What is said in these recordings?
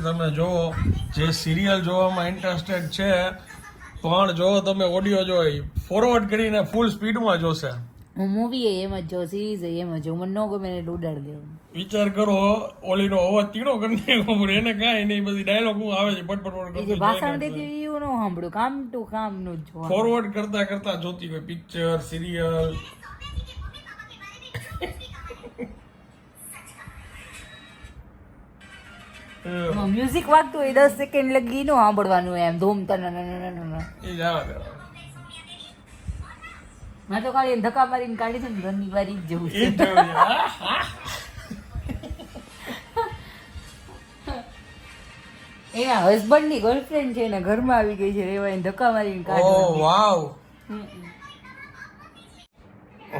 પેલી તમે જોવો જે સિરિયલ જોવામાં ઇન્ટરેસ્ટેડ છે પણ જો તમે ઓડિયો જોઈ ફોરવર્ડ કરીને ફૂલ સ્પીડમાં જોશે. હું મૂવી એમ જ જો સિરીઝ એમ જ જો મને ન ગમે એટલે ઉડાડી દેવું. વિચાર કરો ઓલીનો અવાજ તીણો કરી પણ એને કાંઈ નહીં બધી ડાયલોગ હું આવે છે પટ એ જે ભાષણ દેતી એવું ન સાંભળ્યું કામ ટુ કામનું જ ફોરવર્ડ કરતા કરતા જોતી હોય પિક્ચર સિરિયલ મ્યુઝિક વાગતું હોય દસ સેકન્ડ લગી નો સાંભળવાનું એમ ધૂમ તન મેં તો ખાલી ધક્કા મારીને કાઢી છે ને ઘરની બારી જ જવું એ છે. એના હસબન્ડની ગર્લફ્રેન્ડ છે ને ઘરમાં આવી ગઈ છે રેવા એને ધક્કા મારીને કાઢી વાવ.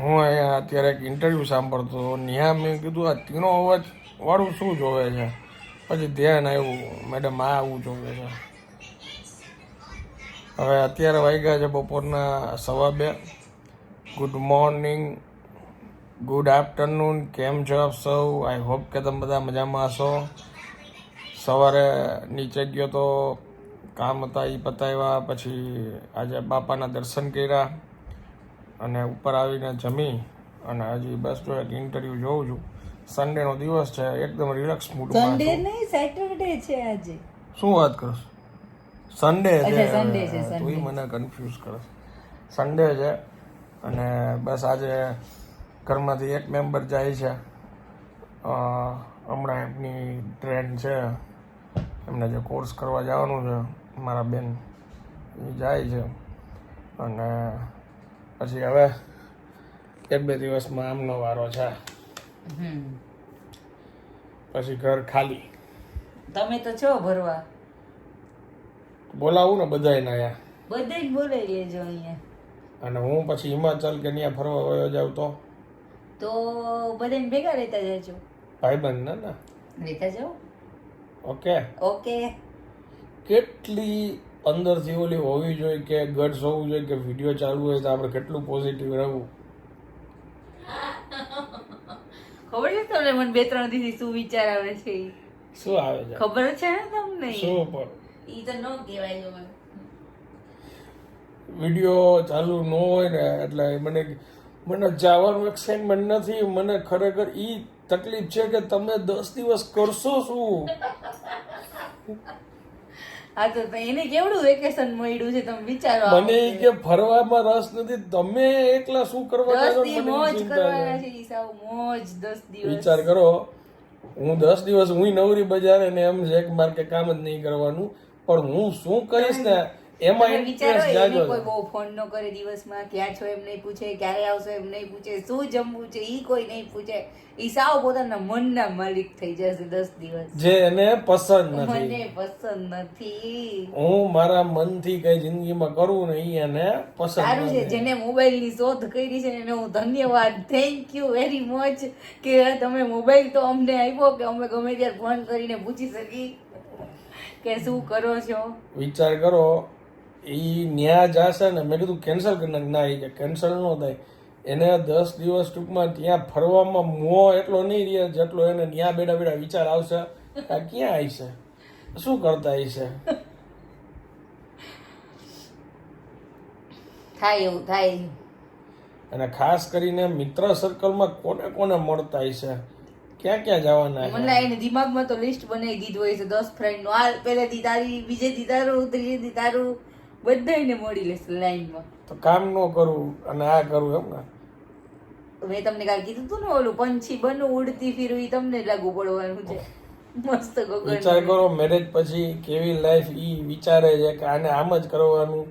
હું અહીંયા અત્યારે એક ઇન્ટરવ્યુ સાંભળતો. ન્યા મેં કીધું આ તીણો અવાજ વાળું શું જોવે છે? પછી ધ્યાન આવ્યું મેડમ, આ આવું જોઈએ છે. હવે અત્યારે વાગ્યા છે બપોરના સવા બે. ગુડ મોર્નિંગ ગુડ આફ્ટરનૂન કેમ છો આપ સૌ? આઈ હોપ કે તમે બધા મજામાં હશો. સવારે નીચે ગયો તો કામ હતા એ પતાવ્યા પછી આજે બાપાના દર્શન કર્યા અને ઉપર આવીને જમી અને હજી બસ જો એક ઇન્ટરવ્યુ જોઉં છું. સન્ડેનો દિવસ છે એકદમ રિલેક્સ મૂડમાં સન્ડે નહીં સેટરડે છે આજે. શું વાત કરો સન્ડે છે સન્ડે છે, તું મને કન્ફ્યુઝ કરે સન્ડે છે અને બસ આજે ઘરમાંથી એક મેમ્બર જાય છે. હમણાં એમની ટ્રેન છે. એમને જે કોર્સ કરવા જવાનું છે મારા બેન એ જાય છે. અને પછી હવે એક બે દિવસમાં આમનો વારો છે. પછી ઘર ખાલી. તમે તો છો ભરવા. બોલાવું ને બધાય અહીંયા. બધે જ બોલાવી લેજો અહીંયા. અને હું પછી હિમાચલ કે ત્યાં ફરવા વયો જાઉં તો? તો બધાને ભેગા રહેતા જજો. ભાઈબંધ ને ને? રહેતા જાઓ. ઓકે. ઓકે. કેટલી અંદરથી ઓલી હોવી જોઈએ કે ગટ્સ હોવું જોઈએ કે વીડિયો ચાલુ હોય તો આપણે કેટલું પોઝિટિવ રહેવું? ખબર છે તમને મને બે ત્રણ દિવસથી શું વિચાર આવે છે? શું આવે છે? ખબર છે ને તમને? શું પર ઈ તો ન કહેવાય જો વીડિયો ચાલુ ન હોય ને એટલે મને મને જવાનું એક્સાઇટમેન્ટ નથી મને ખરેખર ઈ તકલીફ છે કે તમે દસ દિવસ કરશો શું? હા તો તો એને કેવડું વેકેશન મળ્યું છે તમે વિચારો મને કે ફરવામાં રસ નથી તમે એકલા શું કરવા દસ મોજ કરવાના છે. ઈ મોજ દસ દિવસ. વિચાર કરો હું દસ દિવસ હું નવરી બજાર ને એમ છે કે મારે કામ જ નહીં કરવાનું પણ હું શું કરીશ ને એમાં વિચારો એને કોઈ બહુ ફોન ન કરે દિવસમાં ક્યાં છો એમ નહીં પૂછે ક્યારે આવશો એમ નહીં પૂછે શું જમવું છે ઈ કોઈ નહીં પૂછે. ઈ સાવ પોતાના મનના માલિક થઈ જશે દસ દિવસ. જે એને પસંદ નથી. મને પસંદ નથી. હું મારા મનથી કઈ જિંદગીમાં કરવું ને ઈ એને પસંદ સારું છે જેને મોબાઈલની શોધ કરી છે એને હું ધન્યવાદ થેન્ક યુ વેરી મચ કે તમે મોબાઈલ તો અમને આપ્યો કે અમે ગમે ત્યારે ફોન કરીને પૂછી શકી કે શું કરો છો? વિચાર કરો ઈ ન્યા જાશે ને મેં કીધું કેન્સલ કરી નાખ. ના કે કેન્સલ ન થાય. એને દસ દિવસ ટૂંકમાં ત્યાં ફરવામાં મોં એટલો નહીં રહે જેટલો એને ન્યા બેઠા બેઠા વિચાર આવશે આ ક્યાં આવશે શું કરતા હશે થાય એવું થાય અને ખાસ કરીને મિત્ર સર્કલમાં કોને કોને મળતા હશે ક્યાં ક્યાં જવાના છે? મને એને દિમાગમાં તો લિસ્ટ બનાવી દીધું હોય છે. દસ ફ્રેન્ડ નો. આ પહેલેથી તારી બીજે તારું ત્રીજે તારું. બધાને મળી લેશે લાઈનમાં. તો કામ ન કરવું અને આ કરવું એમ ને. મેં તમને કાલ કીધું તું ને ઓલું પંછી બનવું ઉડતી ફીરવી તમને લાગુ પડવાનું છે. મસ્ત વિચાર કરો મેરેજ પછી કેવી લાઈફ ઈ વિચારે છે કે આને આમ જ કરવાનું.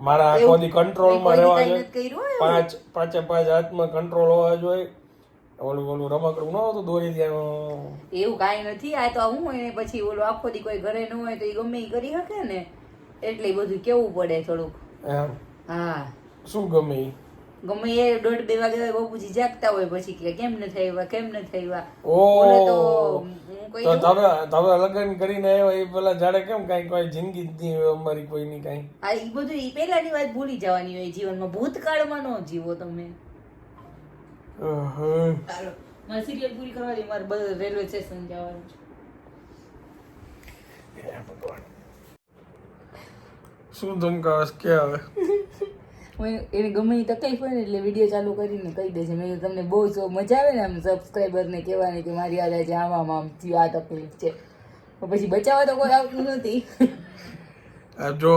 મારા આખો દી કંટ્રોલમાં રહેવા જોઈએ. પાંચ પાંચે પાંચ હાથમાં કંટ્રોલ હોવા જોઈએ. ઓલું ઓલું રમકડું ન હતું દોરી ત્યાં એવું કાંઈ નથી આ તો હું એને પછી ઓલું આખો દી કોઈ ઘરે ન હોય તો એ ગમે એ કરી શકે ને. એટલે બધું કેવું પડે થોડુંક. એમ. હા. શું ગમે ગમે એ દોઢ બે વાગે બાપુજી જાગતા હોય પછી કે કેમ ન થયા કેમ ન થયા ઓ. તો તો તમે તમે લગ્ન કરીને આવ્યા એ પેલા જાડે કેમ કઈ કોઈ જિંદગી જ નહીં હોય અમારી કોઈની કાંઈ? આ ઈ બધું ઈ પહેલાની વાત ભૂલી જવાની હોય જીવનમાં. ભૂતકાળમાં ન જીવો તમે. મારે સિરિયલ પૂરી કરવા દે મારે રેલવે સ્ટેશન જવાનું છે. ભગવાન. શું ધમકાવસ કે આવે એને ગમે એ તકલીફ હોય ને એટલે વીડિયો ચાલુ કરીને કહી દે છે. મેં તમને બહુ જો મજા આવે ને આમ સબસ્ક્રાઈબરને કહેવાની કે મારી આ આજે આમાં આમ થયું આ તકલીફ છે. પછી બચાવવા તો કોઈ આવતું નથી. આ જો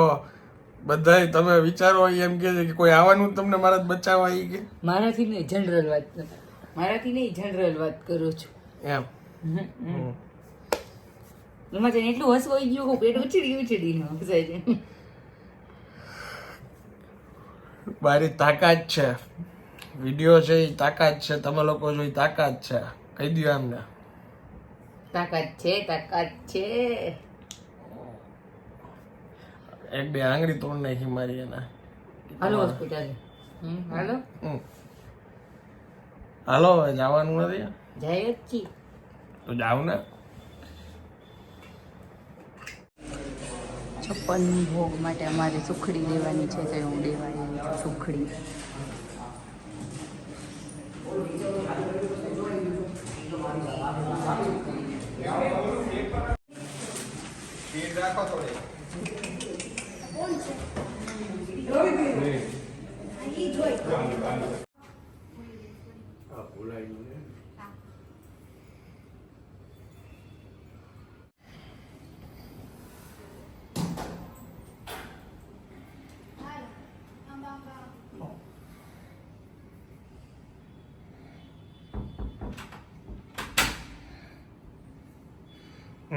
બધાય તમે વિચારો એમ કે છે કે કોઈ આવવાનું જ તમને મારા બચાવવા એ કે? મારાથી નહીં જનરલ વાત. મારાથી નહીં જનરલ વાત કરું છું. એમ. એમાં એટલું હસવાઈ ગયું પેટ ઉછળી ઉછળીને હસાય છે મારી તાકાત છે. વીડિયો છે એ તાકાત છે તમે લોકો જો એ તાકાત છે. કહી દો એમને. તાકાત છે તાકાત છે. એક બે આંગળી તોડ નાખી મારી એના. હાલો હોસ્પિટલ. હાલો. હાલો જવાનું નથી? જાય જ છી. તો જાવ ને? છપ્પન ભોગ માટે અમારે સુખડી લેવાની છે તો હું છું સુખડી.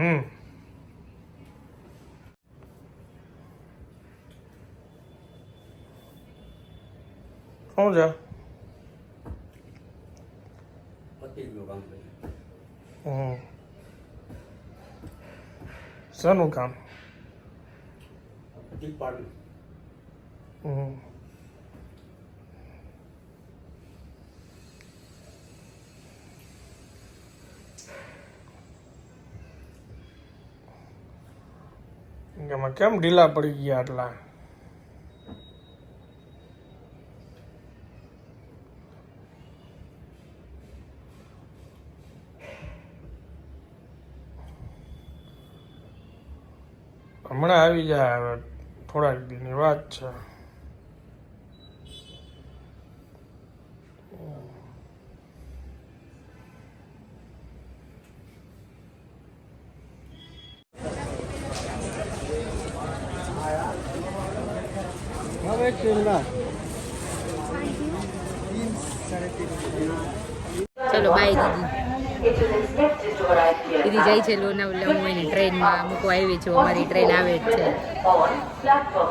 હમ. શું છે? હમ. શાનું કામ હમ એમાં કેમ ઢીલા પડી ગયા આટલા? હમણાં આવી જાય હવે થોડાક દીની વાત છે. ચલો બાય દીદી. દીદી જાય છે લોનાવલા હું એની ટ્રેનમાં, મૂકવા આવી છું, અમારી ટ્રેન આવે જ છે.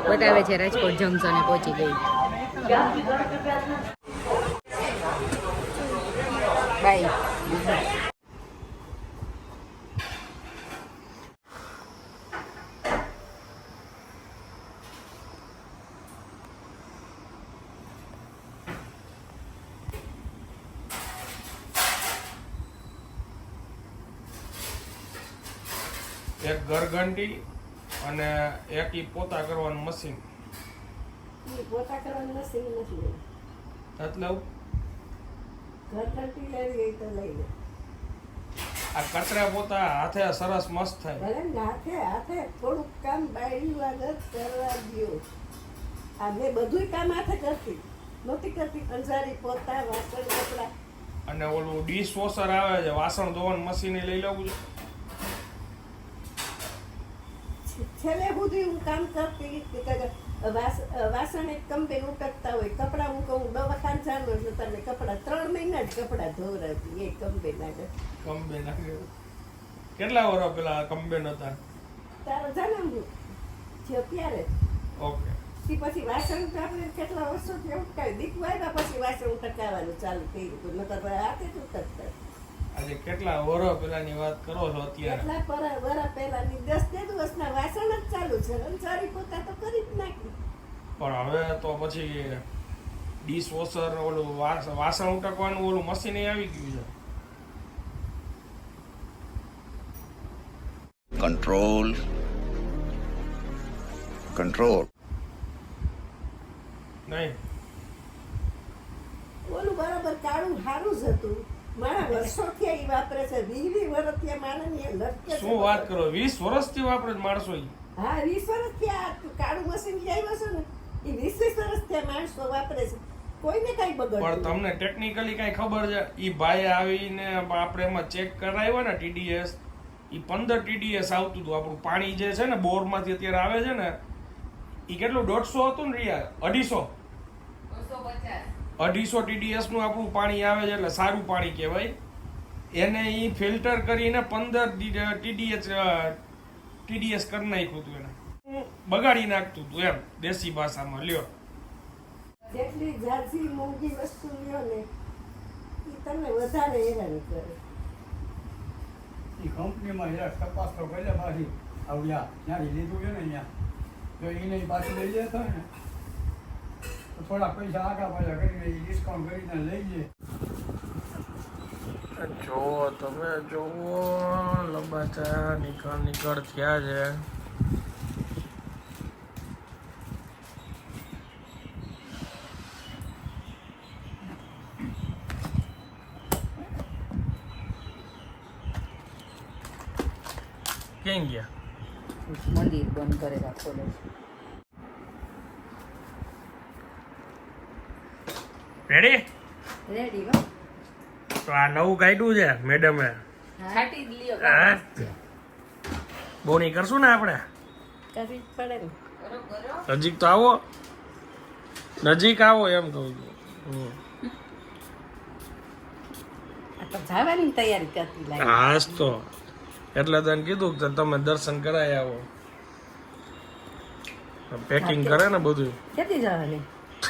બતાવે છે રાજકોટ જંકશને પહોંચી ગઈ. બાય એક ઘરઘંટી અને એક ઈ પોતા કરવાનું મશીન પોતા કરવાનું મશીન નથી લેવું. ઘરઘંટી લેવી તો લઈ લે. આ કચરા પોતા હાથે સરસ મસ્ત થાય. ભલે ને હાથે હાથે થોડુંક કામ બાયડી વગર કરવા આ મેં બધુંય કામ હાથે કરતી. નહોતી કરતી અંજારી પોતા વાસણ કપડા. અને ઓલું ડીશ વોશર આવે છે વાસણ ધોવાનું મશીન લઈ લેવું છે? છેલ્લે સુધી હું કામ કરતી વાસણ એક કંપે ઉટકતા હોય કપડાં હું કહું દવાખાન ચાલુ છે તમને કપડાં ત્રણ મહિના જ કપડાં ધોવરાતી એ કંપે લાગે કમ્બેન કેટલા વર્ષ પેલા કમ્બેન નતા તારો જન્મ થયો ત્યારે ઓકે. તે પછી વાસણ તો આપણે કેટલા વર્ષોથી ઉટકાય દીકુ આવ્યા પછી વાસણ ઉટકાવવાનું ચાલુ કર્યું હતું નકર આ જ ઉટકતા. આજે કેટલા વર્ષ પહેલાની વાત કરો છો અત્યારે? કેટલા પર વરા પહેલાની દસ બે દિવસના વાસણ જ ચાલુ છે. અંસારી પોતા તો કરી જ નાખી. પણ હવે તો પછી ડીશ વોશર ઓલું વાસણ ઉટકવાનું ઓલું મશીન આવી ગયું છે. કંટ્રોલ કંટ્રોલ નહીં. ઓલું બરાબર કાળું સારું જ હતું. મારા વર્ષોથી ઈ વાપરે છે. વી વી વર્ષથી માણસની લટકે શું વાત કરો? વીસ વર્ષથી વાપરે માણસો ઈ. હા વીસ વર્ષથી આ કાળું મશીન લઈ આવ્યો છે ને એ વીસ વીસ વર્ષથી આ માણસો વાપરે છે. કોઈને કઈ પણ તમને ટેકનિકલી કઈ ખબર છે? ઈ ભાઈ આવીને આપણે એમાં ચેક કરાવ્યો ને ટીડીએસ ઈ પંદર ટીડીએસ આવતું હતું. આપણું પાણી જે છે ને બોરમાંથી અત્યારે આવે છે ને ઈ કેટલું? દોઢસો હતું ને રિયા? અઢીસો? અઢીસો ટીડીએસનું આપણું પાણી આવે છે એટલે સારું પાણી કહેવાય. એને એ ફિલ્ટર કરીને પંદર ટીડીએસ ટીડીએસ કરી નાખ્યું હતું એને. બગાડી નાખતું હતું એમ દેશી ભાષામાં લ્યો. જેટલી ઝાઝી મોંઘી વસ્તુ લ્યો ને એ તમને વધારે હેરાન કરે. એ કંપનીમાં યાર તપાસ તો પહેલે પાછી આવ્યા ત્યાં લીધું છે ને ત્યાં જો એને પાછું લઈ જતો ને? થોડા પૈસા આગા પાછા કરીને ડિસ્કાઉન્ટ કરીને લઈ જાય જો તમે જોવો લંબાચા નીકળ નીકળ થયા છે ક્યાં ગયા મંદિર બંધ કરે રાખો રેડી રેડી હો તો આ નવું કાઢ્યું છે મેડમે. છાટી જ લ્યો. હા. બોની કરશું ને આપણે? નજીક તો આવો. નજીક આવો એમ કહું છું. તો જવાની તૈયારી કરતી લાગે. તો. એટલે તને કીધું કે તમે દર્શન કરાય આવો. પેકિંગ કરે ને બધું. જવાની?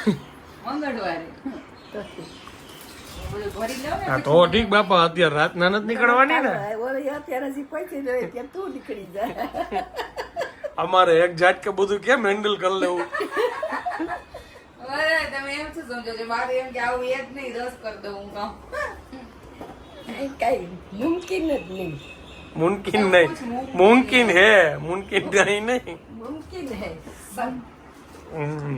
મંગળવારે. હા તો ઠીક બાપા અત્યારે રાતના નથી નીકળવાની ને? અત્યારે હજી પહોંચી જાય ત્યાં તું નીકળી જા. અમારે એક જાત કે બધું કેમ હેન્ડલ કરી લેવું? તમે એમ શું સમજો છો? મારે એમ કે આવું એ જ નહીં રસ કરી દઉં કામ. કઈ મુમકિન જ નહીં. મુમકિન નહીં. મુમકિન હે મુમકિન નહીં નહીં. મુમકિન હે. હમ.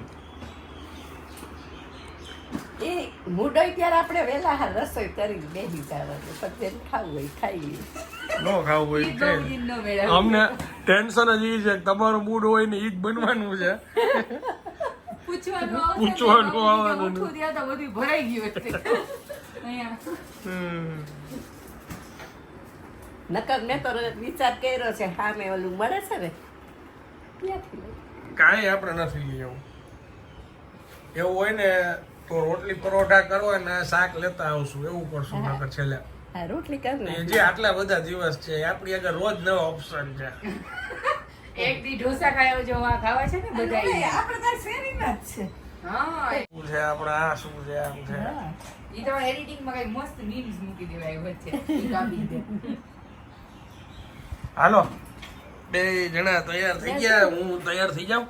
એ મૂડોય ત્યારે આપણે વહેલા રસોઈ કરીને બેસી જવાનું પણ જેને ખાવું હોય ખાઈ લઈએ ન ખાવું હોય ઈ તે. બહુ જીનનો મેળા. અમને ટેન્શન જ છે કે તમારું મૂડ હોય ને એ જ બનવાનું છે. પૂછવાનું આવવાનું. બધું ભરાઈ ગયું નકર મેં તો વિચાર કર્યો છે સામે ઓલું મળે છે ને કાંઈ આપણે નથી એવું એવું હોય ને તો રોટલી પરોઠા કરો ને શાક લેતા આવશું. એવું કરશું નકર છેલ્લે. હા રોટલી કર ને. જે આટલા બધા દિવસ છે આપણી આગળ રોજ નવા ઓપ્શન છે. એક દી ઢોસા ખાયો જો આ ખાવા છે ને બધા આપણે તો શેરીમાં જ છે. હા શું છે આપણે? આ શું છે? આમ છે? હા. ઈ તમારે એડિટિંગમાં કઈ મસ્ત મીમ્સ મૂકી દેવાય વચ્ચે કાપી દે. હાલો. બે જણા તૈયાર થઈ ગયા. હું તૈયાર થઈ જાઉં.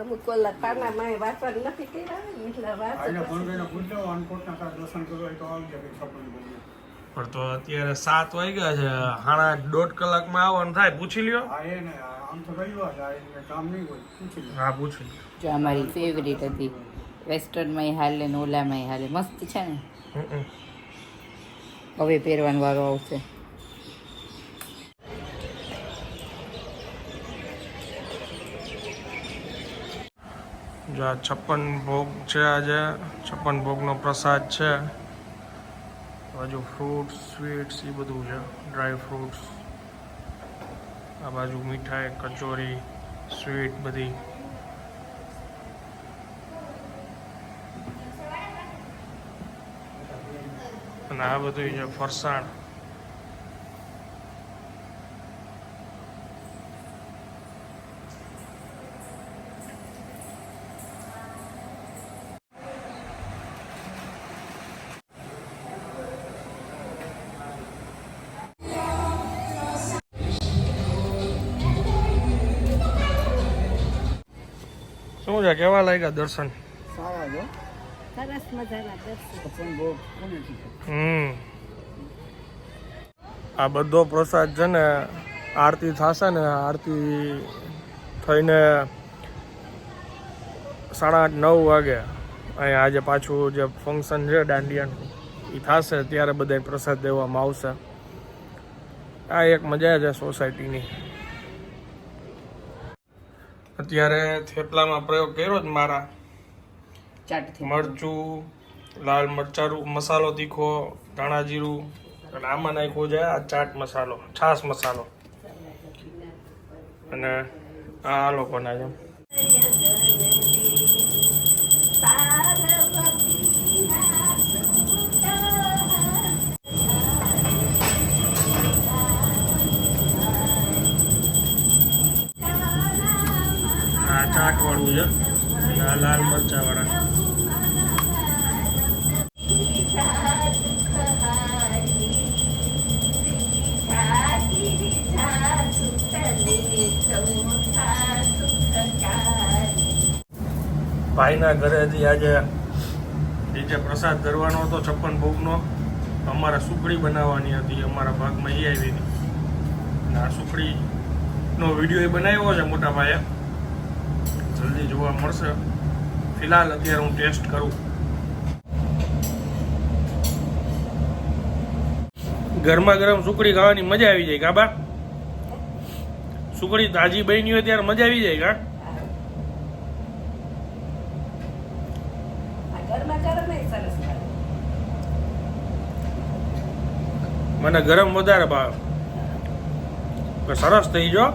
અમુક ઓલા પાનામાં વાંચવાનું નથી કર્યા એટલે કંઈ પણ તો અત્યારે સાત વાગ્યા છે હાણા દોઢ કલાકમાં આવવાનું થાય પૂછી લ્યો. હા પૂછી જો અમારી ફેવરેટ હતી વેસ્ટર્નમાંય હાલે ને ઓલામાંય હાલે મસ્ત છે ને? હવે પહેરવાનો વારો આવશે. જો આ છપ્પન ભોગ છે આજે છપ્પન ભોગનો પ્રસાદ છે. બાજુ ફ્રૂટ સ્વીટ્સ એ બધું છે. ડ્રાય ફ્રૂટ્સ આ બાજુ મીઠાઈ, કચોરી સ્વીટ બધી. અને આ બધું છે ફરસાણ. કેવા લાગ્યા દર્શન? હમ. આ બધો પ્રસાદ છે ને આરતી થશે ને આરતી થઈને સાડા આઠ નવ વાગે અહીંયા આજે પાછું જે ફંક્શન છે દાંડિયાનું એ થશે ત્યારે બધા પ્રસાદ દેવામાં આવશે. આ એક મજા છે સોસાયટીની અત્યારે થેપલામાં પ્રયોગ કર્યો જ મારા. મરચું લાલ મરચારું મસાલો તીખો ધાણા જીરું અને આમાં નાખ્યો છે આ ચાટ મસાલો છાસ મસાલો. અને આ લોકોના છે ઘરેથી આજે જે પ્રસાદ ધરવાનો હતો, છપ્પન ભોગનો. અમારે સુખડી બનાવવાની હતી, અમારા ભાગમાં એ આવી હતી. આ સુખડીનો વીડિયો એ બનાવ્યો છે મોટા ભાઈએ. જલ્દી જોવા મળશે. ફિલહાલ અત્યારે હું ટેસ્ટ કરું. ગરમા ગરમ સુખડી ખાવાની મજા આવી જાય કાબા સુખડી તાજી બની હોય ત્યારે મજા આવી જાય કા આ ગરમા ગરમ ય સરસ લાગે. મને ગરમ વધારે ભાવે. સરસ થઈ જો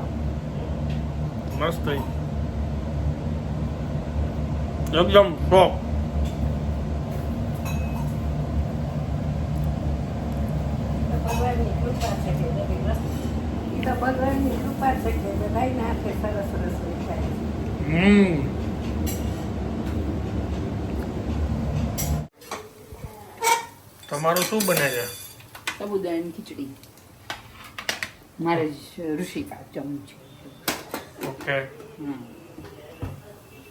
મસ્ત થઈ. એકદમ ટોપ હમ. તમારું શું બને છે? સાબુદાણાની ખીચડી. મારે જ જમવું છે. ઓકે.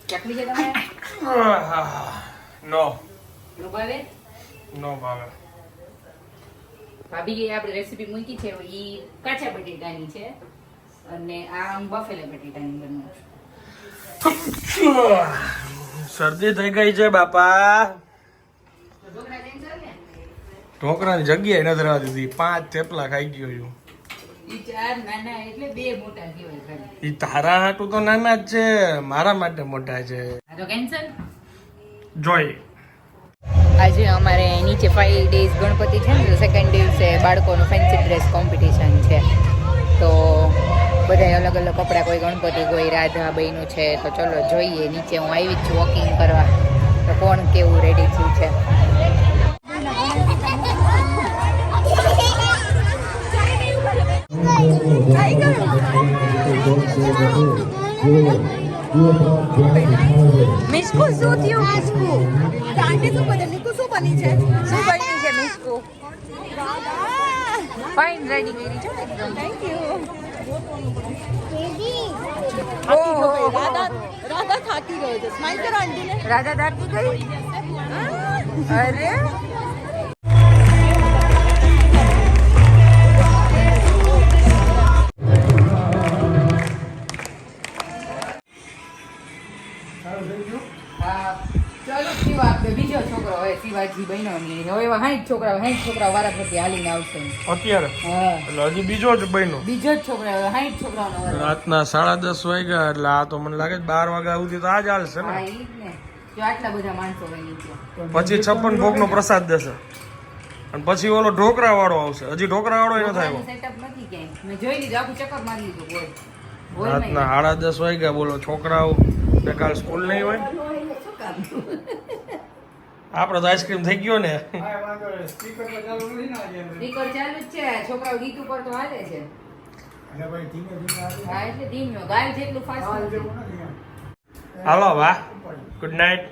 ચકલી છે તમે નો. ભાવે? નો ભાવે. ભાભી આપણે રેસીપી મૂકી છે. એ કાચા બટેટાની છે અને આ હું બફેલા બટેટાની બનાવું છું. શરદી થઈ ગઈ છે બાપા. ઢોકરાની જગ્યાએ નથી રહેવા દીધી પાંચ થેપલા ખાઈ ગયો છું. એ ચાર નાના એટલે બે મોટા કહેવાય ખાલી ઈ તારા હાટું તો નાના જ છે મારા માટે મોટા છે. આ જોઈ. આજે અમારે નીચે ફાઈવ ડેઝ ગણપતિ છે ને સેકન્ડ દિવસે બાળકોનું ફેન્સી ડ્રેસ કોમ્પિટિશન છે. તો બધા અલગ અલગ કપડાં કોઈ ગણપતિ કોઈ રાધા બહેનું છે તો ચલો જોઈએ. નીચે હું આવી જ છું વોકિંગ કરવા. તો કોણ કેવું રેડી થયું છે? મિસ્કુ શું થયું મિસ્કુ? આંટી શું બને નીકુ શું બની છે? શું બની છે મિસ્કુ? ફાઇન રેડી કરી છે એકદમ થેન્ક યુ ઓહો. રાધા રાધા થાકી ગયો છે. સ્માઈલ કરો આંટીને. રાધા થાકી ગઈ? અરે છોકરો બન્યો હવે એવા છોકરા સાઠ છોકરા વારા ફરતી હાલીને આવશે. અત્યારે? એટલે હજી બીજો જ બન્યો. બીજો જ છોકરા રાતના સાડા દસ વાગ્યા એટલે આ તો મને લાગે બાર વાગ્યા સુધી તો આ જ હાલશે ને? આટલા બધા માણસો પછી છપ્પન ભોગ નો પ્રસાદ દેશે. અને પછી ઓલો ઢોકરા વાળો આવશે. હજી ઢોકરા વાળો નથી આવ્યો. સેટઅપ નથી ક્યાંય. મેં જોઈ લીધું આખું ચક્કર મારી લીધું બોલ. બોલ રાતના સાડા દસ વાગ્યા બોલો છોકરાઓ કાલ સ્કૂલ નહીં હોય? આપણે તો આઈસ્ક્રીમ થઈ ગયો ને. સ્પીકર ચાલુ નથી ને આજે સ્પીકર ચાલુ જ છે. છોકરાઓ ગીત ઉપર તો હાલે છે. ગાય હાલ વાહ ગુડ નાઇટ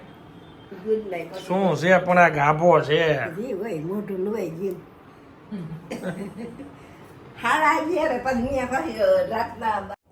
શું છે પણ આ ગાભો છે? મોટું લુવાઈ ગયું. હારા અહીંયા પછી રાતના